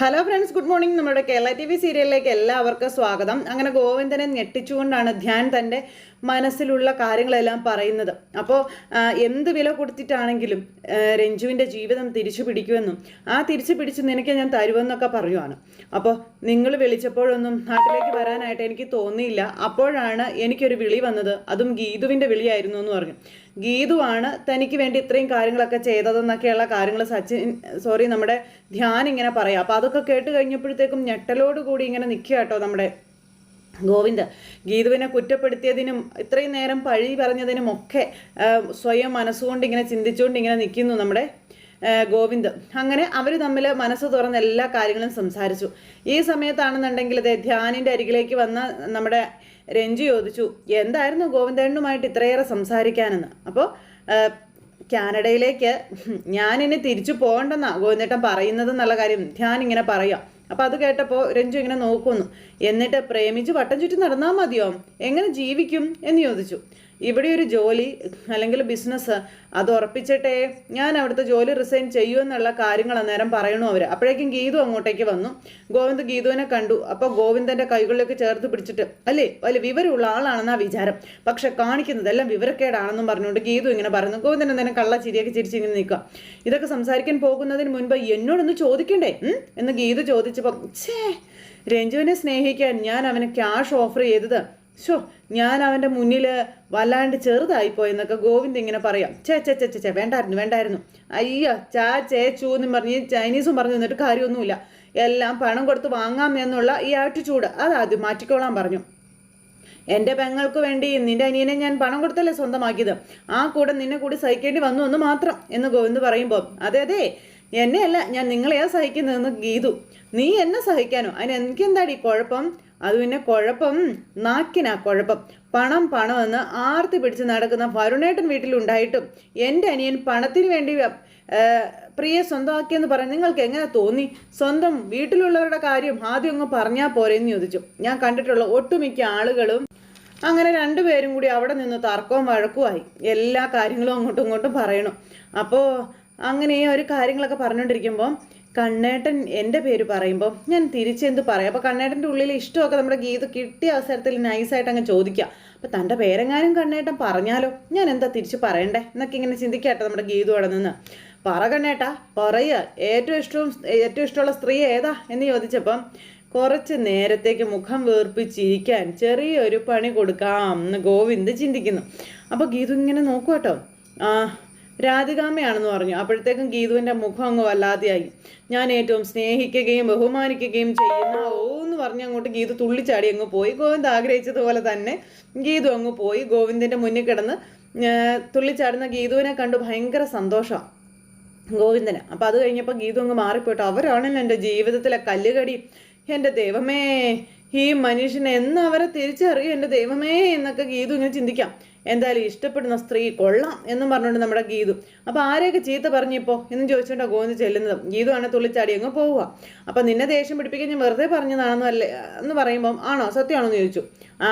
Hello friends good morning നമ്മുടെ Kerala T V സീരിയലിലേക്ക് എല്ലാവർക്കും സ്വാഗതം. അങ്ങനെ ഗോവിന്ദനെ ഞെട്ടിച്ചുകൊണ്ടാണ് ധ്യാൻ തന്റെ മനസ്സിലുള്ള കാര്യങ്ങളെല്ലാം പറയുന്നത്. അപ്പോൾ എന്ത് വില കൊടുത്തിട്ടാണെങ്കിലും രഞ്ജുവിന്റെ ജീവിതം തിരിച്ചു പിടിക്കുമെന്നും ആ തിരിച്ചു പിടിച്ച് നിനക്ക് ഞാൻ തരുമെന്നൊക്കെ പറയുവാണ്. അപ്പോൾ നിങ്ങൾ വിളിച്ചപ്പോഴൊന്നും നാട്ടിലേക്ക് വരാനായിട്ട് എനിക്ക് തോന്നിയില്ല. അപ്പോഴാണ് എനിക്കൊരു വിളി വന്നത്. അതും ഗീതുവിന്റെ വിളിയായിരുന്നു എന്ന് പറഞ്ഞു. ഗീതുവാണ് തനിക്ക് വേണ്ടി ഇത്രയും കാര്യങ്ങളൊക്കെ ചെയ്തതെന്നൊക്കെയുള്ള കാര്യങ്ങൾ സച്ചിൻ സോറി നമ്മുടെ ധ്യാൻ ഇങ്ങനെ പറയാം. അപ്പോൾ അതൊക്കെ കേട്ട് കഴിഞ്ഞപ്പോഴത്തേക്കും ഞെട്ടലോട് കൂടി ഇങ്ങനെ നിൽക്കുക കേട്ടോ നമ്മുടെ ഗോവിന്ദ് ഗീതുവിനെ കുറ്റപ്പെടുത്തിയതിനും ഇത്രയും നേരം പഴി പറഞ്ഞതിനും ഒക്കെ സ്വയം മനസ്സുകൊണ്ട് ഇങ്ങനെ ചിന്തിച്ചുകൊണ്ട് ഇങ്ങനെ നിൽക്കുന്നു നമ്മുടെ ഗോവിന്ദ്. അങ്ങനെ അവർ തമ്മിൽ മനസ്സ് തുറന്ന് എല്ലാ കാര്യങ്ങളും സംസാരിച്ചു. ഈ സമയത്താണെന്നുണ്ടെങ്കിൽ അതെ ധ്യാനിന്റെ അരികിലേക്ക് വന്ന നമ്മുടെ രഞ്ജു ചോദിച്ചു എന്തായിരുന്നു ഗോവിന്ദേണ്ണുമായിട്ട് ഇത്രയേറെ സംസാരിക്കാനെന്ന്? അപ്പോൾ കാനഡയിലേക്ക് ഞാനിനി തിരിച്ചു പോകണ്ടെന്നാണ് ഗോവിന്ദേട്ടൻ പറയുന്നത് എന്നുള്ള കാര്യം ധ്യാൻ ഇങ്ങനെ പറയാം. അപ്പം അത് കേട്ടപ്പോൾ രഞ്ജു ഇങ്ങനെ നോക്കുന്നു. എന്നിട്ട് പ്രേമിച്ച് വട്ടം ചുറ്റി നടന്നാൽ മതിയോ? എങ്ങനെ ജീവിക്കും? എന്ന് ചോദിച്ചു. ഇവിടെ ഒരു ജോലി അല്ലെങ്കിൽ ബിസിനസ് അത് ഉറപ്പിച്ചിട്ടേ ഞാൻ അവിടുത്തെ ജോലി റിസൈൻ ചെയ്യൂ എന്നുള്ള കാര്യങ്ങൾ അന്നേരം പറയണു അവർ അപ്പോഴേക്കും ഗീതു അങ്ങോട്ടേക്ക് വന്നു. ഗോവിന്ദ് ഗീതുവിനെ കണ്ടു. അപ്പോൾ ഗോവിന്ദന്റെ കൈകളിലേക്ക് ചേർത്ത് പിടിച്ചിട്ട് അല്ലേ വലിയ വിവരമുള്ള ആളാണെന്നാ വിചാരം. പക്ഷെ കാണിക്കുന്നതെല്ലാം വിവരക്കേടാണെന്നും പറഞ്ഞുകൊണ്ട് ഗീതു ഇങ്ങനെ പറയുന്നു. ഗോവിന്ദൻ അന്നേരം കള്ള ചിരിയൊക്കെ ചിരിച്ചിങ്ങനെ നിൽക്കുക. ഇതൊക്കെ സംസാരിക്കാൻ പോകുന്നതിന് മുൻപ് എന്നോടൊന്ന് ചോദിക്കണ്ടേ? എന്ന് ഗീതു ചോദിച്ചപ്പോൾ ഛേ രഞ്ജുവിനെ സ്നേഹിക്കാൻ ഞാൻ അവന് ക്യാഷ് ഓഫർ ചെയ്തത് ഷോ ഞാൻ അവന്റെ മുന്നിൽ വല്ലാണ്ട് ചെറുതായിപ്പോയെന്നൊക്കെ ഗോവിന്ദ് ഇങ്ങനെ പറയാം. ചേ ചേ ചേ ചേ, വേണ്ടായിരുന്നു വേണ്ടായിരുന്നു. അയ്യോ ചാ ചേ ചൂ എന്നും പറഞ്ഞ് ചൈനീസും പറഞ്ഞു നിന്നിട്ട് കാര്യമൊന്നുമില്ല. എല്ലാം പണം കൊടുത്ത് വാങ്ങാം എന്നുള്ള ഈ ആറ്റിറ്റ്യൂഡ് അത് ആദ്യം മാറ്റിക്കോളാൻ പറഞ്ഞു. എന്റെ പെങ്ങൾക്ക് വേണ്ടി നിന്റെ അനിയനെ ഞാൻ പണം കൊടുത്തല്ലേ സ്വന്തമാക്കിയത്? ആ കൂടെ നിന്നെ കൂടി സഹിക്കേണ്ടി വന്നു എന്ന് മാത്രം എന്ന് ഗോവിന്ദ് പറയുമ്പോൾ അതെ അതെ എന്നെയല്ല ഞാൻ നിങ്ങളെയാ സഹിക്കുന്നതെന്ന് ഗീതു. നീ എന്നെ സഹിക്കാനോ? അതിന് എനിക്കെന്താടി കുഴപ്പം? അത് പിന്നെ കുഴപ്പം നാക്കിനാ കുഴപ്പം. പണം പണമെന്ന് ആർത്തി പിടിച്ച് നടക്കുന്ന വരുണേട്ടൻ വീട്ടിലുണ്ടായിട്ടും എന്റെ അനിയൻ പണത്തിന് വേണ്ടി പ്രിയ സ്വന്തമാക്കിയെന്ന് പറഞ്ഞ് നിങ്ങൾക്ക് എങ്ങനെ തോന്നി? സ്വന്തം വീട്ടിലുള്ളവരുടെ കാര്യം ആദ്യം അങ്ങ് പറഞ്ഞാൽ പോരെന്ന് ചോദിച്ചു. ഞാൻ കണ്ടിട്ടുള്ള ഒട്ടുമിക്ക ആളുകളും അങ്ങനെ രണ്ടുപേരും കൂടി അവിടെ നിന്ന് തർക്കവും വഴക്കുമായി എല്ലാ കാര്യങ്ങളും അങ്ങോട്ടും ഇങ്ങോട്ടും പറയണം. അപ്പോൾ അങ്ങനെ ഒരു കാര്യങ്ങളൊക്കെ പറഞ്ഞുകൊണ്ടിരിക്കുമ്പോൾ കണ്ണേട്ടൻ എന്റെ പേര് പറയുമ്പോൾ ഞാൻ തിരിച്ചെന്ത് പറയാം? അപ്പോൾ കണ്ണേട്ടന്റെ ഉള്ളിൽ ഇഷ്ടമൊക്കെ നമ്മുടെ ഗീത് കിട്ടിയ അവസരത്തിൽ നൈസായിട്ട് അങ്ങ് ചോദിക്കാം അപ്പോൾ തന്റെ പേരെങ്ങാനും കണ്ണേട്ടൻ പറഞ്ഞാലോ? ഞാൻ എന്താ തിരിച്ച് പറയണ്ടേ? എന്നൊക്കെ ഇങ്ങനെ ചിന്തിക്കാട്ടെ നമ്മുടെ ഗീതു അവിടെ നിന്ന്. പറ കണ്ണേട്ടാ പറയുക ഏറ്റവും ഇഷ്ടവും ഏറ്റവും ഇഷ്ടമുള്ള സ്ത്രീ ഏതാ? എന്ന് ചോദിച്ചപ്പം കുറച്ച് നേരത്തേക്ക് മുഖം വേർപ്പിച്ചിരിക്കാൻ ചെറിയൊരു പണി കൊടുക്കാം എന്ന് ഗോവിന്ദ് ചിന്തിക്കുന്നു. അപ്പോൾ ഗീതു ഇങ്ങനെ നോക്കൂ കേട്ടോ ആ രാധികാമ്മയാണെന്ന് പറഞ്ഞു. അപ്പോഴത്തേക്കും ഗീതുവിന്റെ മുഖം അങ്ങ് വല്ലാതെയായി. ഞാൻ ഏറ്റവും സ്നേഹിക്കുകയും ബഹുമാനിക്കുകയും ചെയ്യുന്ന ഓ എന്ന് പറഞ്ഞ് അങ്ങോട്ട് ഗീതു തുള്ളിച്ചാടി അങ്ങ് പോയി. ഗോവിന്ദ് ആഗ്രഹിച്ചതുപോലെ തന്നെ ഗീതു അങ്ങ് പോയി. ഗോവിന്ദിന്റെ മുന്നിൽ കിടന്ന് തുള്ളിച്ചാടുന്ന ഗീതുവിനെ കണ്ട് ഭയങ്കര സന്തോഷം ഗോവിന്ദന്. അപ്പം അത് കഴിഞ്ഞപ്പോൾ ഗീതു അങ്ങ് മാറിപ്പോയിട്ട് അവരാണല്ലോ എന്റെ ജീവിതത്തിലെ കല്ലുകടി. എന്റെ ദൈവമേ ഈ മനുഷ്യനെ എന്ന് അവരെ തിരിച്ചറിയും. എന്റെ ദൈവമേ എന്നൊക്കെ ഗീതു ഇങ്ങനെ ചിന്തിക്കാം. എന്തായാലും ഇഷ്ടപ്പെടുന്ന സ്ത്രീ കൊള്ളാം എന്നും പറഞ്ഞുകൊണ്ട് നമ്മുടെ ഗീതു. അപ്പോൾ ആരെയൊക്കെ ചീത്ത പറഞ്ഞിപ്പോൾ എന്നും ചോദിച്ചുകൊണ്ടാണ് ഗോവിന്ദ് ചെല്ലുന്നത്. ഗീതു ആണ് തുള്ളിച്ചാടി അങ്ങ് പോവുക. അപ്പം നിന്നെ ദേഷ്യം പിടിപ്പിക്കാൻ ഞാൻ വെറുതെ പറഞ്ഞതാണെന്നോ അല്ലേ എന്ന് പറയുമ്പം ആണോ? സത്യമാണോ എന്ന് ചോദിച്ചു. ആ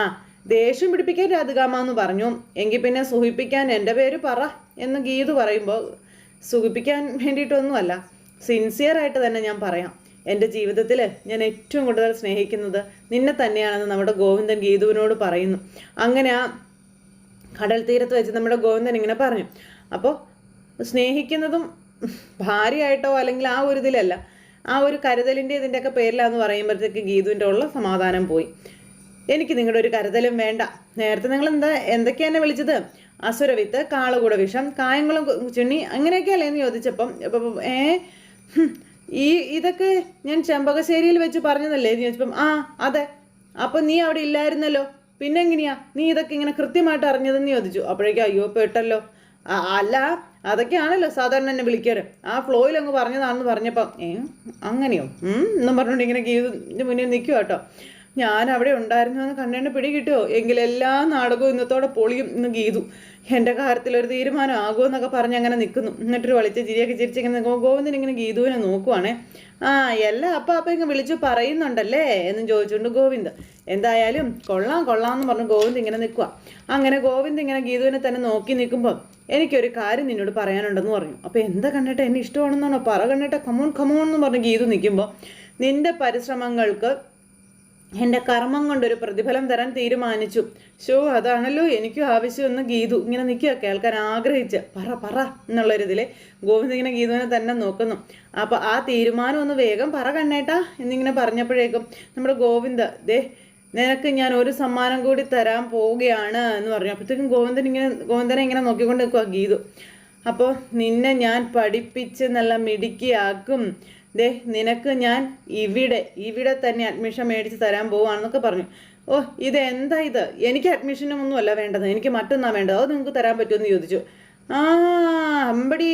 ദേഷ്യം പിടിപ്പിക്കാൻ രാധികാമ എന്ന് പറഞ്ഞു. എങ്കിൽ പിന്നെ സുഹിപ്പിക്കാൻ എന്റെ പേര് പറ എന്ന് ഗീതു പറയുമ്പോൾ സുഖിപ്പിക്കാൻ വേണ്ടിയിട്ടൊന്നുമല്ല സിൻസിയറായിട്ട് തന്നെ ഞാൻ പറയാം. എന്റെ ജീവിതത്തിൽ ഞാൻ ഏറ്റവും കൂടുതൽ സ്നേഹിക്കുന്നത് നിന്നെ തന്നെയാണെന്ന് നമ്മുടെ ഗോവിന്ദൻ ഗീതുവിനോട് പറയുന്നു. അങ്ങനെ ആ കടൽ തീരത്ത് വെച്ച് നമ്മുടെ ഗോവിന്ദൻ ഇങ്ങനെ പറഞ്ഞു. അപ്പോൾ സ്നേഹിക്കുന്നതും ഭാര്യയായിട്ടോ അല്ലെങ്കിൽ ആ ഒരു ഇതിലല്ല ആ ഒരു കരുതലിന്റെ ഇതിന്റെയൊക്കെ പേരിലാന്ന് പറയുമ്പോഴത്തേക്ക് ഗീതുവിന്റെ ഉള്ള സമാധാനം പോയി. എനിക്ക് നിങ്ങളുടെ ഒരു കരുതലും വേണ്ട. നേരത്തെ നിങ്ങൾ എന്താ എന്തൊക്കെയാണ് വിളിച്ചത്? അസുരവിത്ത് കാളുകൂട വിഷം കായങ്ങളും ചുണ്ണി അങ്ങനെയൊക്കെയല്ലേ എന്ന് ചോദിച്ചപ്പം അപ്പം ഏ ഈ ഇതൊക്കെ ഞാൻ ചെമ്പകശ്ശേരിയിൽ വെച്ച് പറഞ്ഞതല്ലേ എന്ന് ചോദിച്ചപ്പം ആ അതെ. അപ്പം നീ അവിടെ ഇല്ലായിരുന്നല്ലോ? പിന്നെ എങ്ങനെയാ നീ ഇതൊക്കെ ഇങ്ങനെ കൃത്യമായിട്ട് അറിഞ്ഞതെന്ന് ചോദിച്ചു. അപ്പോഴേക്കും അയ്യോ പെട്ടല്ലോ. അല്ല അതൊക്കെയാണല്ലോ സാധാരണ എന്നെ വിളിക്കാറ്. ആ ഫ്ലോയിൽ അങ്ങ് പറഞ്ഞതാണെന്ന് പറഞ്ഞപ്പം ഏ അങ്ങനെയോ? എന്നും പറഞ്ഞുകൊണ്ട് ഇങ്ങനെ ഗീതിന്റെ മുന്നിൽ നിൽക്കുക കേട്ടോ. ഞാൻ അവിടെ ഉണ്ടായിരുന്നു എന്ന് കണ്ണേണ്ട പിടി കിട്ടുമോ എങ്കിൽ എല്ലാ നാടകവും ഇന്നത്തോടെ പൊളിയും ഇന്ന് ഗീതു. എന്റെ കാര്യത്തിൽ ഒരു തീരുമാനം ആകുമെന്നൊക്കെ പറഞ്ഞ് അങ്ങനെ നിൽക്കുന്നു. എന്നിട്ടൊരു വിളിച്ച് ചിരിയൊക്കെ ചിരിച്ചിങ്ങനെ നിൽക്കുമ്പോൾ ഗോവിന്ദൻ ഇങ്ങനെ ഗീതുവിനെ നോക്കുവാണേ. ആ എല്ലാ അപ്പം അപ്പം ഇങ്ങനെ വിളിച്ചു പറയുന്നുണ്ടല്ലേ എന്നും ചോദിച്ചുകൊണ്ട് ഗോവിന്ദ് എന്തായാലും കൊള്ളാം കൊള്ളാം എന്ന് പറഞ്ഞ് ഗോവിന്ദ് ഇങ്ങനെ നിൽക്കുക അങ്ങനെ ഗോവിന്ദ് ഇങ്ങനെ ഗീതുവിനെ തന്നെ നോക്കി നിൽക്കുമ്പോൾ എനിക്കൊരു കാര്യം നിന്നോട് പറയാനുണ്ടെന്ന് പറഞ്ഞു. അപ്പോൾ എന്താ കണ്ടിട്ട് എന്നെ ഇഷ്ടമാണെന്നാണോ പറ കണ്ടിട്ട് കമോൺ കമോൺ എന്ന് പറഞ്ഞ് ഗീതു നിൽക്കുമ്പോൾ നിന്റെ പരിശ്രമങ്ങൾക്ക് എന്റെ കർമ്മം കൊണ്ടൊരു പ്രതിഫലം തരാൻ തീരുമാനിച്ചു. ഷോ അതാണല്ലോ എനിക്കും ആവശ്യമെന്ന് ഗീതു ഇങ്ങനെ നിൽക്കുക കേൾക്കാൻ ആഗ്രഹിച്ച്. പറ പറ എന്നുള്ളൊരിതിൽ ഗോവിന്ദ് ഇങ്ങനെ ഗീതുവിനെ തന്നെ നോക്കുന്നു. അപ്പോൾ ആ തീരുമാനം ഒന്ന് വേഗം പറ കണ്ണേട്ടാ എന്നിങ്ങനെ പറഞ്ഞപ്പോഴേക്കും നമ്മുടെ ഗോവിന്ദ ദേ നിനക്ക് ഞാൻ ഒരു സമ്മാനം കൂടി തരാൻ പോവുകയാണ് എന്ന് പറഞ്ഞു. അപ്പോഴത്തേക്കും ഗോവിന്ദൻ ഇങ്ങനെ ഗോവിന്ദനെ ഇങ്ങനെ നോക്കിക്കൊണ്ട് നിൽക്കുക ഗീതു. അപ്പോൾ നിന്നെ ഞാൻ പഠിപ്പിച്ച് നല്ല മിടുക്കിയാക്കും. ദേ നിനക്ക് ഞാൻ ഇവിടെ ഇവിടെ തന്നെ അഡ്മിഷൻ മേടിച്ച് തരാൻ പോവാണെന്നൊക്കെ പറഞ്ഞു. ഓ ഇത് എന്താ ഇത്? എനിക്ക് അഡ്മിഷനും ഒന്നുമല്ല വേണ്ടത്. എനിക്ക് മറ്റൊന്നാ വേണ്ടത്. അത് നിങ്ങൾക്ക് തരാൻ പറ്റുമെന്ന് ചോദിച്ചു. ആ അമ്പടി.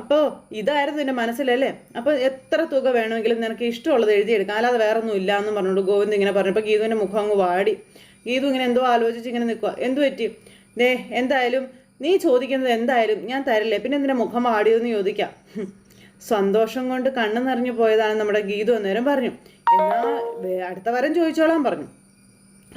അപ്പോൾ ഇതായിരുന്നു എന്റെ മനസ്സിലല്ലേ? അപ്പോൾ എത്ര തുക വേണമെങ്കിലും നിനക്ക് ഇഷ്ടമുള്ളത് എഴുതിയെടുക്കാം. അല്ലാതെ വേറെ ഒന്നും ഇല്ല എന്ന് പറഞ്ഞുകൊണ്ട് ഗോവിന്ദ് ഇങ്ങനെ പറഞ്ഞപ്പോൾ ഗീതുവിന്റെ മുഖം അങ്ങ് വാടി. ഗീതു ഇങ്ങനെ എന്തോ ആലോചിച്ച് ഇങ്ങനെ നിൽക്കുക എന്തു പറ്റി? ദേ എന്തായാലും നീ ചോദിക്കുന്നത് എന്തായാലും ഞാൻ തരില്ലേ? പിന്നെ എന്തിനാ മുഖം വാടിയതെന്ന് ചോദിക്കാം. സന്തോഷം കൊണ്ട് കണ്ണു നിറഞ്ഞു പോയതാണ് നമ്മുടെ ഗീതു അന്നേരം പറഞ്ഞു. എന്നാ അടുത്ത വരം ചോദിച്ചോളാൻ പറഞ്ഞു.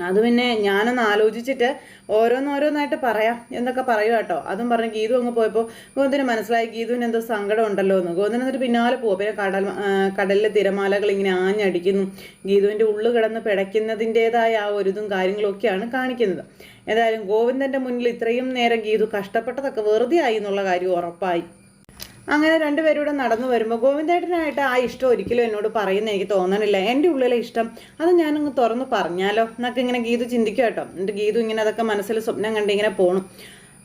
അത് പിന്നെ ഞാനൊന്ന് ആലോചിച്ചിട്ട് ഓരോന്നോരോന്നായിട്ട് പറയാം എന്നൊക്കെ പറയുക കേട്ടോ. അതും പറഞ്ഞ് ഗീതു അങ്ങ് പോയപ്പോൾ ഗോവിന്ദന് മനസ്സിലായി ഗീതുവിന് എന്തോ സങ്കടം ഉണ്ടല്ലോ എന്ന്. ഗോവിന്ദൻ എന്നിട്ട് പിന്നാലെ പോകും പിന്നെ കടൽ കടലിലെ തിരമാലകൾ ഇങ്ങനെ ആഞ്ഞടിക്കുന്നു. ഗീതുവിന്റെ ഉള്ളു കിടന്ന് പിടയ്ക്കുന്നതിന്റെതായ ആ ഒരു ഇതും കാര്യങ്ങളൊക്കെയാണ് കാണിക്കുന്നത്. എന്തായാലും ഗോവിന്ദന്റെ മുന്നിൽ ഇത്രയും നേരം ഗീതു കഷ്ടപ്പെട്ടതൊക്കെ വെറുതെ ആയി എന്നുള്ള കാര്യം ഉറപ്പായി. അങ്ങനെ രണ്ടുപേരും നടന്നു വരുമ്പോൾ ഗോവിന്ദേട്ടനായിട്ട് ആ ഇഷ്ടം ഒരിക്കലും എന്നോട് പറയുന്ന എനിക്ക് തോന്നണില്ല. എന്റെ ഉള്ളിലെ ഇഷ്ടം അത് ഞാനങ്ങ് തുറന്ന് പറഞ്ഞാലോ? എന്നൊക്കെ ഇങ്ങനെ ഗീതു ചിന്തിക്കും കേട്ടോ. എന്നിട്ട് ഗീതു ഇങ്ങനെ അതൊക്കെ മനസ്സിൽ സ്വപ്നം കണ്ടിങ്ങനെ പോണു.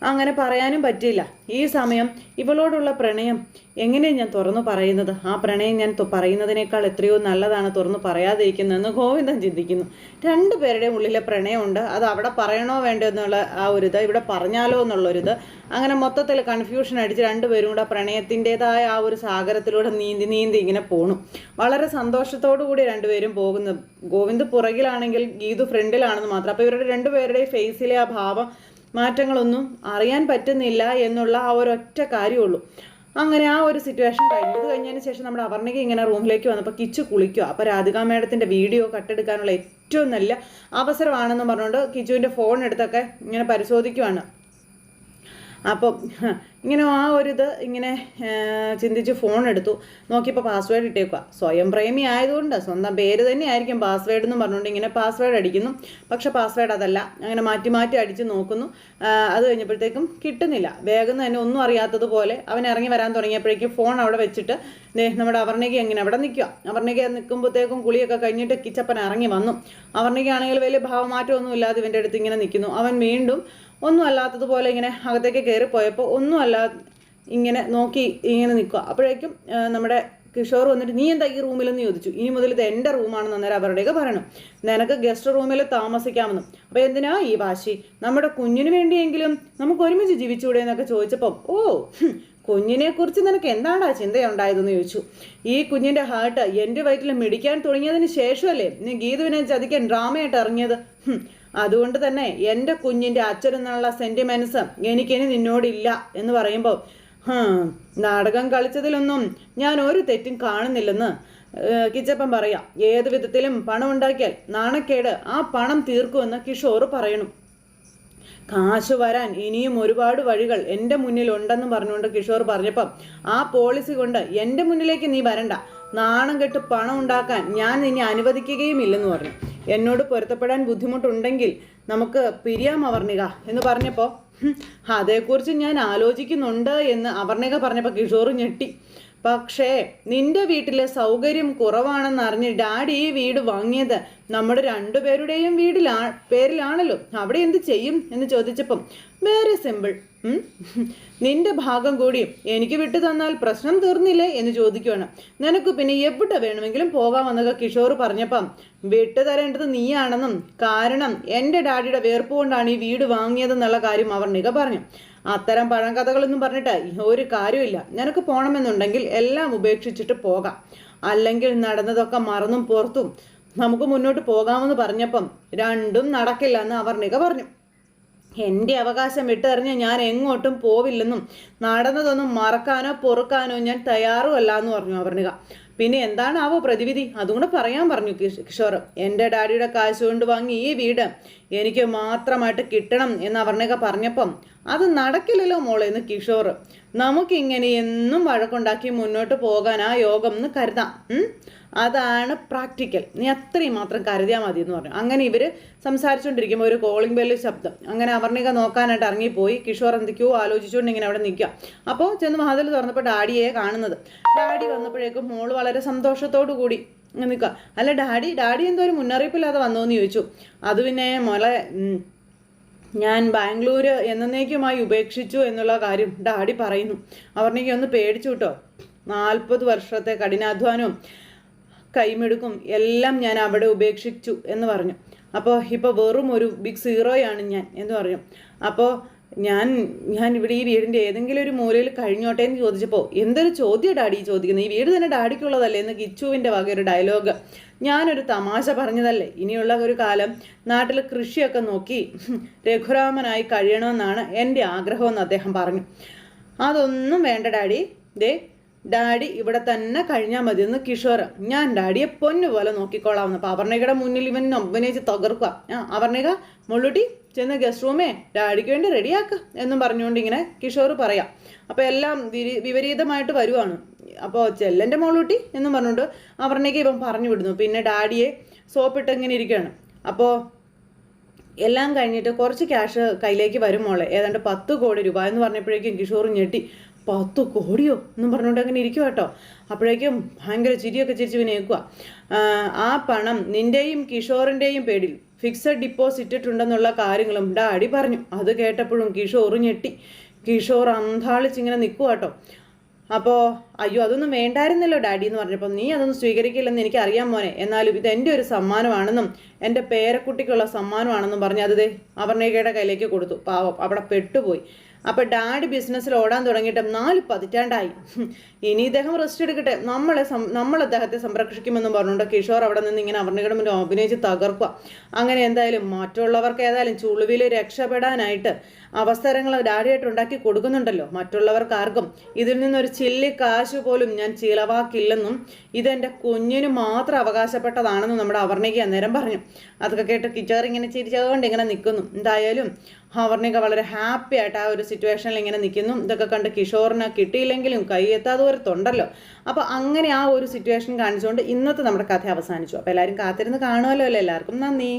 അങ്ങനെ പറയാനും പറ്റില്ല ഈ സമയം ഇവളോടുള്ള പ്രണയം എങ്ങനെയാണ് ഞാൻ തുറന്നു പറയുന്നത്? ആ പ്രണയം ഞാൻ പറയുന്നതിനേക്കാൾ എത്രയോ നല്ലതാണ് തുറന്നു പറയാതിരിക്കുന്നതെന്ന് ഗോവിന്ദൻ ചിന്തിക്കുന്നു. രണ്ടു പേരുടെയും ഉള്ളിലെ പ്രണയമുണ്ട്. അത് അവിടെ പറയണോ വേണ്ടോ എന്നുള്ള ആ ഒരു ഇത് ഇവിടെ പറഞ്ഞാലോ എന്നുള്ളൊരിത് അങ്ങനെ മൊത്തത്തിൽ കൺഫ്യൂഷൻ അടിച്ച് രണ്ടുപേരും കൂടെ പ്രണയത്തിന്റെതായ ആ ഒരു സാഗരത്തിലൂടെ നീന്തി നീന്തി ഇങ്ങനെ പോണു. വളരെ സന്തോഷത്തോടു കൂടി രണ്ടുപേരും പോകുന്നു ഗോവിന്ദ് പുറകിലാണെങ്കിൽ ഗീതു ഫ്രണ്ടിലാണെന്ന് മാത്രം. അപ്പോൾ ഇവരുടെ രണ്ടുപേരുടെയും ഫേസിലെ ആ ഭാവം മാറ്റങ്ങളൊന്നും അറിയാൻ പറ്റുന്നില്ല എന്നുള്ള ആ ഒരൊറ്റ കാര്യമുള്ളൂ. അങ്ങനെ ആ ഒരു സിറ്റുവേഷൻ കഴിഞ്ഞു ഇത് കഴിഞ്ഞതിന് ശേഷം നമ്മുടെ അവർണയ്ക്ക് ഇങ്ങനെ റൂമിലേക്ക് വന്നപ്പോൾ കിച്ചു കുളിക്കുക. അപ്പോൾ രാധിക മേഡത്തിന്റെ വീഡിയോ കട്ടെടുക്കാനുള്ള ഏറ്റവും നല്ല അവസരമാണെന്ന് പറഞ്ഞുകൊണ്ട് കിച്ചുവിന്റെ ഫോൺ എടുത്തൊക്കെ ഇങ്ങനെ പരിശോധിക്കുവാണ്. അപ്പം ഇങ്ങനെ ആ ഒരു ഇത് ഇങ്ങനെ ചിന്തിച്ച് ഫോൺ എടുത്തു. നോക്കിയപ്പോൾ പാസ്വേഡ് ഇട്ടേക്കുക സ്വയം പ്രേമി ആയതുകൊണ്ട് സ്വന്തം പേര് തന്നെയായിരിക്കും പാസ്വേഡ് എന്ന് പറഞ്ഞുകൊണ്ട് ഇങ്ങനെ പാസ്വേഡ് അടിക്കുന്നു. പക്ഷേ പാസ്വേഡ് അതല്ല. അങ്ങനെ മാറ്റി മാറ്റി അടിച്ച് നോക്കുന്നു. അത് കഴിഞ്ഞപ്പോഴത്തേക്കും കിട്ടുന്നില്ല. വേഗം തന്നെ ഒന്നും അറിയാത്തതുപോലെ അവൻ ഇറങ്ങി വരാൻ തുടങ്ങിയപ്പോഴേക്കും ഫോൺ അവിടെ വെച്ചിട്ട് നമ്മുടെ അവർണിക എങ്ങനെ അവിടെ നിൽക്കുക അവർണിക നിൽക്കുമ്പോഴത്തേക്കും കുളിയൊക്കെ കഴിഞ്ഞിട്ട് കിച്ചപ്പൻ ഇറങ്ങി വന്നു. അവർണികയാണെങ്കിൽ വലിയ ഭാവമാറ്റമൊന്നും ഇല്ലാതെ ഇവന്റെ അടുത്ത് ഇങ്ങനെ നിൽക്കുന്നു. അവൻ വീണ്ടും ഒന്നും അല്ലാത്തതുപോലെ ഇങ്ങനെ അകത്തേക്ക് കയറി പോയപ്പോൾ ഒന്നും അല്ലാ ഇങ്ങനെ നോക്കി ഇങ്ങനെ നിൽക്കുക. അപ്പോഴേക്കും നമ്മുടെ കിഷോർ വന്നിട്ട് നീ എന്താ ഈ റൂമിലെന്ന് ചോദിച്ചു? ഇനി മുതൽ ഇത് എന്റെ റൂമാണെന്ന് അന്നേരം അവരുടെയൊക്കെ പറയണം. നിനക്ക് ഗസ്റ്റ് റൂമിൽ താമസിക്കാമെന്നും. അപ്പോൾ എന്തിനാ ഈ വാശി? നമ്മുടെ കുഞ്ഞിന് വേണ്ടിയെങ്കിലും നമുക്ക് ഒരുമിച്ച് ജീവിച്ചുകൂടെ എന്നൊക്കെ ചോദിച്ചപ്പം ഓ കുഞ്ഞിനെക്കുറിച്ച് കുഞ്ഞിനെ കുറിച്ച് നിനക്ക് എന്താടാ ചിന്തയുണ്ടായതെന്ന് ചോദിച്ചു. ഈ കുഞ്ഞിന്റെ ഹാർട്ട് എന്റെ വയറ്റിൽ മിടിക്കാൻ തുടങ്ങിയതിന് ശേഷമല്ലേ നീ ഗീതുവിനെ ചതിക്കാൻ ഡ്രാമയായിട്ട് ഇറങ്ങിയത്? അതുകൊണ്ട് തന്നെ എന്റെ കുഞ്ഞിന്റെ അച്ഛനെന്നുള്ള സെന്റിമെൻസ് എനിക്കിനി നിന്നോടില്ല എന്ന് പറയുമ്പോൾ നാടകം കളിച്ചതിലൊന്നും ഞാൻ ഒരു തെറ്റും കാണുന്നില്ലെന്ന് കിച്ചപ്പൻ പറയാം. ഏത് വിധത്തിലും പണം ഉണ്ടാക്കിയാൽ നാണക്കേട് ആ പണം തീർക്കുമെന്ന് കിഷോർ പറയണു. കാശ് വരാൻ ഇനിയും ഒരുപാട് വഴികൾ എന്റെ മുന്നിലുണ്ടെന്ന് പറഞ്ഞുകൊണ്ട് കിഷോർ പറഞ്ഞപ്പം ആ പോളിസി കൊണ്ട് എന്റെ മുന്നിലേക്ക് നീ വരണ്ട. നാണം കെട്ട് പണം ഉണ്ടാക്കാൻ ഞാൻ ഇനി നിന്നെ അനുവദിക്കുകയുമില്ലെന്ന് പറഞ്ഞു. എന്നോട് പൊരുത്തപ്പെടാൻ ബുദ്ധിമുട്ടുണ്ടെങ്കിൽ നമുക്ക് പിരിയാം അവർണിക എന്ന് പറഞ്ഞപ്പോൾ "ഹും, അതേക്കുറിച്ച് ഞാൻ ആലോചിക്കുന്നുണ്ട് എന്ന് അവർണിക പറഞ്ഞപ്പോൾ കിഷോർ ഞെട്ടി. പക്ഷേ നിന്റെ വീട്ടിലെ സൗകര്യം കുറവാണെന്ന് അറിഞ്ഞ് ഡാഡി ഈ വീട് വാങ്ങിയത് നമ്മുടെ രണ്ടുപേരുടെയും വീടിലാ പേരിലാണല്ലോ. അവിടെ എന്ത് ചെയ്യും എന്ന് ചോദിച്ചപ്പം വെരി സിമ്പിൾ നിന്റെ ഭാഗം കൂടി എനിക്ക് വിട്ടു തന്നാൽ പ്രശ്നം തീർന്നില്ലേ? എന്ന് ചോദിക്കുകയാണ് നിനക്ക് പിന്നെ എവിടെ വേണമെങ്കിലും പോകാമെന്നൊക്കെ കിഷോർ പറഞ്ഞപ്പം വിട്ടു തരേണ്ടത് നീയാണെന്നും കാരണം എന്റെ ഡാഡിയുടെ വേർപ്പ് കൊണ്ടാണ് ഈ വീട് വാങ്ങിയതെന്നുള്ള കാര്യം അവർ നിക പറഞ്ഞു. അത്തരം പഴങ്കഥകളൊന്നും പറഞ്ഞിട്ട് ഒരു കാര്യമില്ല നിനക്ക് പോകണമെന്നുണ്ടെങ്കിൽ എല്ലാം ഉപേക്ഷിച്ചിട്ട് പോകാം. അല്ലെങ്കിൽ നടന്നതൊക്കെ മറന്നും പുറത്തും നമുക്ക് മുന്നോട്ട് പോകാമെന്ന് പറഞ്ഞപ്പം രണ്ടും നടക്കില്ല എന്ന് അവർണിക പറഞ്ഞു. എന്റെ അവകാശം വിട്ടെറിഞ്ഞ് ഞാൻ എങ്ങോട്ടും പോവില്ലെന്നും നടന്നതൊന്നും മറക്കാനോ പൊറുക്കാനോ ഞാൻ തയ്യാറുമല്ല എന്ന് പറഞ്ഞു അവർണിക. പിന്നെ എന്താണ് ആവോ പ്രതിവിധി? അതും കൂടെ പറയാൻ പറഞ്ഞു കിഷ്- കിഷോർ എന്റെ ഡാഡിയുടെ കാശ് കൊണ്ട് വാങ്ങി ഈ വീട് എനിക്ക് മാത്രമായിട്ട് കിട്ടണം എന്ന് അവർണയൊക്കെ പറഞ്ഞപ്പം അത് നടക്കില്ലല്ലോ മോളെ എന്ന് കിഷോർ നമുക്കിങ്ങനെ എന്നും വഴക്കുണ്ടാക്കി മുന്നോട്ട് പോകാൻ ആ യോഗം എന്ന് കരുതാം? അതാണ് പ്രാക്ടിക്കൽ. നീ അത്രയും മാത്രം കരുതിയാൽ മതി എന്ന് പറഞ്ഞു. അങ്ങനെ ഇവർ സംസാരിച്ചുകൊണ്ടിരിക്കുമ്പോൾ ഒരു കോളിംഗ് ബെല്ല് ശബ്ദം. അങ്ങനെ അവർണിക നോക്കാനായിട്ട് ഇറങ്ങിപ്പോയി. കിഷോർ എന്തൊക്കെയോ ആലോചിച്ചുകൊണ്ട് ഇങ്ങനെ അവിടെ നിൽക്കുക അപ്പോൾ ചെന്ന് വാതിൽ തുറന്നപ്പോൾ ഡാഡിയെ കാണുന്നത്. ഡാഡി വന്നപ്പോഴേക്കും മോൾ വളരെ സന്തോഷത്തോടു കൂടി നിൽക്കുക അല്ല ഡാഡി ഡാഡി എന്തോ ഒരു മുന്നറിയിപ്പില്ലാതെ വന്നോ എന്ന് ചോദിച്ചു. അത് പിന്നെ മോളെ ഞാൻ ബാംഗ്ലൂർ എന്നേക്കുമായി ഉപേക്ഷിച്ചു എന്നുള്ള കാര്യം ഡാഡി പറയുന്നു. അവർണിക്ക് ഒന്ന് പേടിച്ചു കേട്ടോ. നാൽപ്പത് വർഷത്തെ കഠിനാധ്വാനവും കൈമെടുക്കും. എല്ലാം ഞാൻ അവിടെ ഉപേക്ഷിച്ചു എന്ന് പറഞ്ഞു. അപ്പോൾ ഇപ്പോൾ വെറും ഒരു ബിഗ് സീറോയാണ് ഞാൻ എന്ന് പറഞ്ഞു. അപ്പോൾ ഞാൻ ഞാൻ ഇവിടെ ഈ വീടിന്റെ ഏതെങ്കിലും ഒരു മൂലയിൽ കഴിഞ്ഞോട്ടെ എന്ന് ചോദിച്ചപ്പോൾ എന്തൊരു ചോദ്യം ഡാഡി ചോദിക്കുന്നത്? ഈ വീട് തന്നെ ഡാഡിക്കുള്ളതല്ലേ എന്ന് കിച്ചുവിന്റെ വക ഒരു ഡയലോഗ് ഞാനൊരു തമാശ പറഞ്ഞതല്ലേ? ഇനിയുള്ള ഒരു കാലം നാട്ടിൽ കൃഷിയൊക്കെ നോക്കി രഘുരാമനായി കഴിയണമെന്നാണ് എന്റെ ആഗ്രഹമെന്ന് അദ്ദേഹം പറഞ്ഞു. അതൊന്നും വേണ്ട ഡാഡി. ദേ ഡാഡി ഇവിടെ തന്നെ കഴിഞ്ഞാൽ മതി എന്ന് കിഷോർ ഞാൻ ഡാഡിയെ പൊന്നു പോലെ നോക്കിക്കോളാം അപ്പോൾ മുന്നിൽ ഇവൻ അഭിനയിച്ച് തകർക്കുക. ആ മുള്ളുട്ടി ചെന്ന് ഗസ്റ്റ് റൂമേ ഡാഡിക്ക് വേണ്ടി റെഡിയാക്കുക എന്നും പറഞ്ഞുകൊണ്ട് ഇങ്ങനെ കിഷോർ പറയാം. അപ്പോൾ എല്ലാം വിപരീതമായിട്ട് വരുവാണ്. അപ്പോൾ ചെല്ലന്റെ മുള്ളുട്ടി എന്നും പറഞ്ഞുകൊണ്ട് അപർണിക ഇവൻ പറഞ്ഞു വിടുന്നു. പിന്നെ ഡാഡിയെ സോപ്പിട്ട് ഇങ്ങനെ ഇരിക്കുകയാണ്. അപ്പോൾ എല്ലാം കഴിഞ്ഞിട്ട് കുറച്ച് ക്യാഷ് കയ്യിലേക്ക് വരും മോളെ. ഏതാണ്ട് പത്ത് കോടി രൂപ എന്ന് പറഞ്ഞപ്പോഴേക്കും കിഷോർ ഞെട്ടി. പത്ത് കോടിയോ എന്നും പറഞ്ഞുകൊണ്ട് അങ്ങനെ ഇരിക്കുക കേട്ടോ. അപ്പോഴേക്കും ഭയങ്കര ചിരിയൊക്കെ ചിരിച്ച് വിനയിക്കുക ആ പണം നിന്റെയും കിഷോറിന്റെയും പേരിൽ ഫിക്സഡ് ഡിപ്പോസിറ്റ് ഇട്ടിട്ടുണ്ടെന്നുള്ള കാര്യങ്ങളും ഡാഡി പറഞ്ഞു. അത് കേട്ടപ്പോഴും കിഷോർ ഞെട്ടി. കിഷോർ അന്താളിച്ചിങ്ങനെ നിൽക്കുക കേട്ടോ. അപ്പോൾ അയ്യോ അതൊന്നും വേണ്ടായിരുന്നല്ലോ ഡാഡി എന്ന് പറഞ്ഞപ്പോൾ നീ അതൊന്നും സ്വീകരിക്കില്ലെന്ന് എനിക്ക് അറിയാൻ മോനെ. എന്നാലും ഇത് എന്റെ ഒരു സമ്മാനമാണെന്നും എന്റെ പേരക്കുട്ടിക്കുള്ള സമ്മാനമാണെന്നും പറഞ്ഞ് അത് അപർണേകയുടെ കയ്യിലേക്ക് കൊടുത്തു. പാവം അവിടെ പെട്ടുപോയി. അപ്പോൾ ഡാഡ് ബിസിനസ്സിൽ ഓടാൻ തുടങ്ങിയിട്ട് നാല് പതിറ്റാണ്ടായി. ഇനി ഇദ്ദേഹം റെസ്റ്റ് എടുക്കട്ടെ നമ്മളെ നമ്മൾ അദ്ദേഹത്തെ സംരക്ഷിക്കുമെന്നും പറഞ്ഞുകൊണ്ട് കിഷോർ അവിടെ നിന്ന് ഇങ്ങനെ അവരുടെ മുന്നിൽ അഭിനയിച്ച് തകർക്കുക അങ്ങനെ എന്തായാലും മറ്റുള്ളവർക്ക് ഏതായാലും ചുളുവിൽ രക്ഷപ്പെടാനായിട്ട് അവസരങ്ങൾ ഡാഡിയായിട്ട് ഉണ്ടാക്കി കൊടുക്കുന്നുണ്ടല്ലോ. മറ്റുള്ളവർക്കാർക്കും ഇതിൽ നിന്നൊരു ചില്ലി കാശ് പോലും ഞാൻ ചിലവാക്കില്ലെന്നും ഇതെന്റെ കുഞ്ഞിന് മാത്രം അവകാശപ്പെട്ടതാണെന്നും നമ്മുടെ അവർണിക അന്നേരം പറഞ്ഞു. അതൊക്കെ കേട്ട് കിച്ചർ ഇങ്ങനെ ചിരിച്ചുകൊണ്ട് ഇങ്ങനെ നിൽക്കുന്നു. എന്തായാലും അവർണിക വളരെ ഹാപ്പി ആയിട്ട് ആ ഒരു സിറ്റുവേഷനിൽ ഇങ്ങനെ നിൽക്കുന്നു. ഇതൊക്കെ കണ്ട് കിഷോറിന് കിട്ടിയില്ലെങ്കിലും കൈ എത്താതെ തൊണ്ടല്ലോ. അപ്പോൾ അങ്ങനെ ആ ഒരു സിറ്റുവേഷൻ കാണിച്ചുകൊണ്ട് ഇന്നത്തെ നമ്മുടെ കഥ അവസാനിച്ചു. അപ്പോൾ എല്ലാവരും കാത്തിരുന്ന് കാണുമല്ലോ അല്ലേ? എല്ലാവർക്കും നന്ദി.